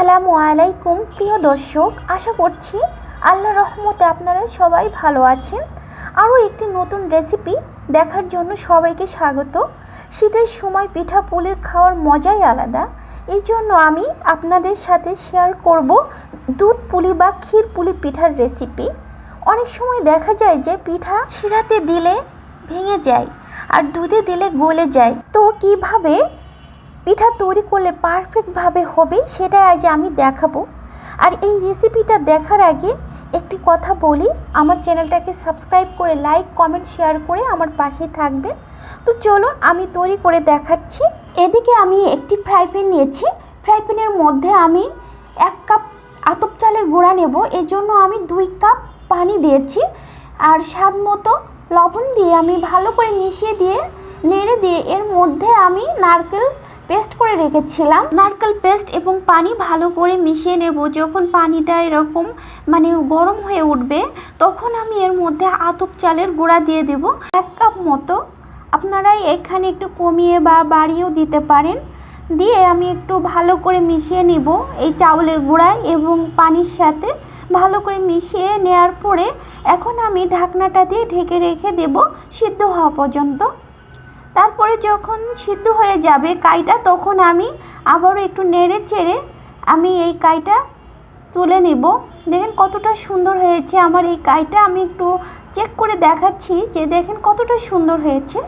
আসসালামু আলাইকুম, প্রিয় দর্শক, আশা করছি আল্লাহ রহমতে আপনারা সবাই ভালো আছেন। আরও একটি নতুন রেসিপি দেখার জন্য সবাইকে স্বাগত। শীতের সময় পিঠা পুলির খাওয়ার মজাই আলাদা। এই জন্য আমি আপনাদের সাথে শেয়ার করব দুধ পুলি বা ক্ষীর পুলি পিঠার রেসিপি অনেক সময় দেখা যায় যে পিঠা শিরাতে দিলে ভেঙে যায় আর দুধে দিলে গলে যায়। তো কীভাবে পিঠা তৈরি করলে পারফেক্টভাবে হবে সেটা আজ আমি দেখাবো। আর এই রেসিপিটা দেখার আগে একটি কথা বলি, আমার চ্যানেলটাকে সাবস্ক্রাইব করে লাইক কমেন্ট শেয়ার করে আমার পাশে থাকবেন। তো চলুন আমি তৈরি করে দেখাচ্ছি। এদিকে আমি একটি ফ্রাই প্যান নিয়েছি। ফ্রাই প্যানের মধ্যে আমি এক কাপ আতপ চালের গুঁড়া নেব। এর জন্য আমি দুই কাপ পানি দিয়েছি। আর স্বাদ মতো লবণ দিয়ে আমি ভালো করে মিশিয়ে দিয়ে, নেড়ে দিয়ে এর মধ্যে আমি নারকেল পেস্ট করে রেখেছিলাম। নারকেল পেস্ট এবং পানি ভালো করে মিশিয়ে নেব। যখন পানিটা এরকম মানে গরম হয়ে উঠবে, তখন আমি এর মধ্যে আতপ চালের গুঁড়া দিয়ে দেব। এক কাপ মতো আপনারা এখানে একটু কমিয়ে বা বাড়িয়েও দিতে পারেন। দিয়ে আমি একটু ভালো করে মিশিয়ে নিব এই চাউলের গুঁড়া এবং পানির সাথে ভালো করে মিশিয়ে নেওয়ার পরে এখন আমি ঢাকনাটা দিয়ে ঢেকে রেখে দেব সিদ্ধ হওয়া পর্যন্ত। তারপরে যখন সিদ্ধ হয়ে যাবে কাইটা, তখন আমি আবারও একটু নেড়ে চেড়ে আমি এই কাইটা তুলে নেব। দেখেন কতটা সুন্দর হয়েছে আমার এই কাইটা। আমি একটু চেক করে দেখাচ্ছি যে দেখেন কতটা সুন্দর হয়েছে।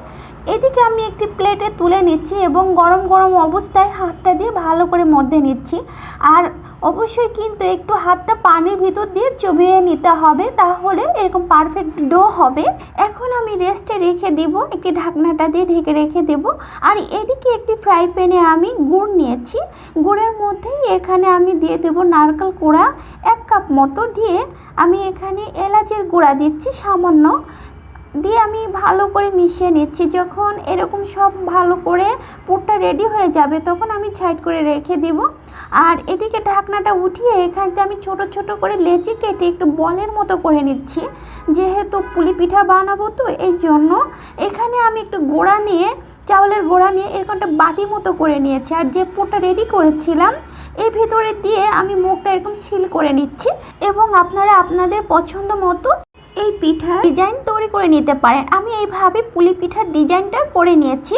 এদিকে আমি একটি প্লেটে তুলে নিচ্ছি এবং গরম গরম অবস্থায় হাতটা দিয়ে ভালো করে মধ্যে নিচ্ছি। আর অবশ্যই কিন্তু একটু হাতটা পানির ভিতর দিয়ে চুবিয়ে নিতে হবে, তাহলে এরকম পারফেক্ট ডো হবে। এখন আমি রেস্টে রেখে দিব, একটি ঢাকনাটা দিয়ে ঢেকে রেখে দেব। আর এদিকে একটি ফ্রাই প্যানে আমি গুড় নিয়েছি। গুড়ের মধ্যেই এখানে আমি দিয়ে দেব নারকেল কোড়া। এক কাপ মতো দিয়ে আমি এখানে এলাচের গুঁড়া দিচ্ছি, সামান্য। আমি ভালো করে মিশিয়ে নিচ্ছি। যখন এরকম সব ভালো করে পুরটা রেডি হয়ে যাবে, তখন আমি সাইড করে রেখে দেব। আর এদিকে ঢাকনাটা উঠিয়ে এখানতে আমি ছোট ছোট করে লেচি কেটে একটু বলের মতো করে নিচ্ছি। যেহেতু পুলি পিঠা বানাবো তো, এই জন্য এখানে আমি একটু গোড়া নিয়ে, চাউলের গোড়া নিয়ে এরকম একটা বাটি মতো করে নিয়েছি। আর যে পুরটা রেডি করেছিলাম, এই ভিতরে দিয়ে আমি মুখটা এরকম ছিল করে নিচ্ছি। এবং আপনারা আপনাদের পছন্দ মতো এই পিঠার ডিজাইন তৈরি করে নিতে পারেন। আমি এইভাবে পুলি পিঠার ডিজাইনটা করে নিয়েছি।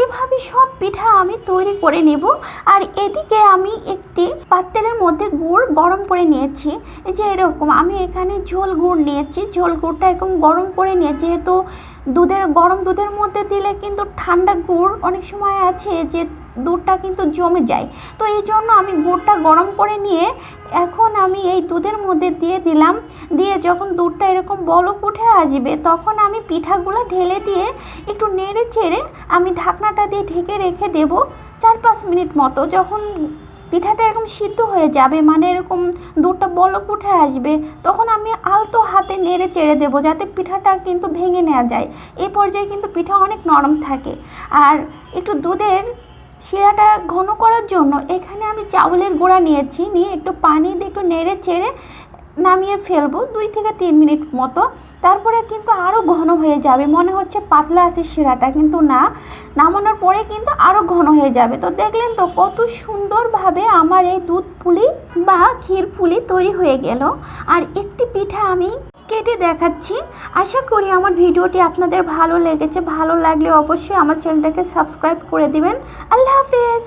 এইভাবে সব পিঠা আমি তৈরি করে নেব। আর এদিকে আমি একটি পাত্রের মধ্যে গুড় গরম করে নিয়েছি। যে এরকম, আমি এখানে ঝোল গুড় নিয়েছি। ঝোল গুড়টা এরকম গরম করে নিয়ে যেহেতু দুধের, গরম দুধের মধ্যে দিলে কিন্তু ঠান্ডা গুড় অনেক সময় আছে যে দুধটা কিন্তু জমে যায়। তো এই জন্য আমি গুড়টা গরম করে নিয়ে এখন আমি এই দুধের মধ্যে দিয়ে দিলাম। দিয়ে যখন দুধটা এরকম বলক উঠে আসবে, তখন আমি পিঠাগুলো ঢেলে দিয়ে একটু নেড়ে চেড়ে আমি ঢাকনাটা দিয়ে ঢেকে রেখে দেব চার পাঁচ মিনিট মতো। যখন পিঠাটা এরকম সিদ্ধ হয়ে যাবে মানে এরকম দুধটা বলক উঠে আসবে, তখন আমি আলতো হাতে নেড়ে চেড়ে দেবো যাতে পিঠাটা কিন্তু ভেঙে নেওয়া যায়। এই পর্যায়ে কিন্তু পিঠা অনেক নরম থাকে। আর একটু দুধের শিরাটা ঘন করার জন্য এখানে আমি চাউলের গুঁড়া নিয়েছি। নিয়ে একটু পানি দিয়ে একটু নেড়ে চেড়ে নামিয়ে ফেলব দুই থেকে তিন মিনিট মতো। তারপরে কিন্তু আরও ঘন হয়ে যাবে। মনে হচ্ছে পাতলা আছে শিরাটা, কিন্তু না। নামানোর পরে কিন্তু আরও ঘন হয়ে যাবে। তো দেখলেন তো কত সুন্দরভাবে আমার এই দুধ পুলি বা ক্ষীর পুলি তৈরি হয়ে গেল। আর একটি পিঠা আমি কেটে দেখাচ্ছি। আশা করি আমার ভিডিওটি আপনাদের ভালো লেগেছে। ভালো লাগলে অবশ্যই আমার চ্যানেলটাকে সাবস্ক্রাইব করে দিবেন। আল্লাহ হাফেজ।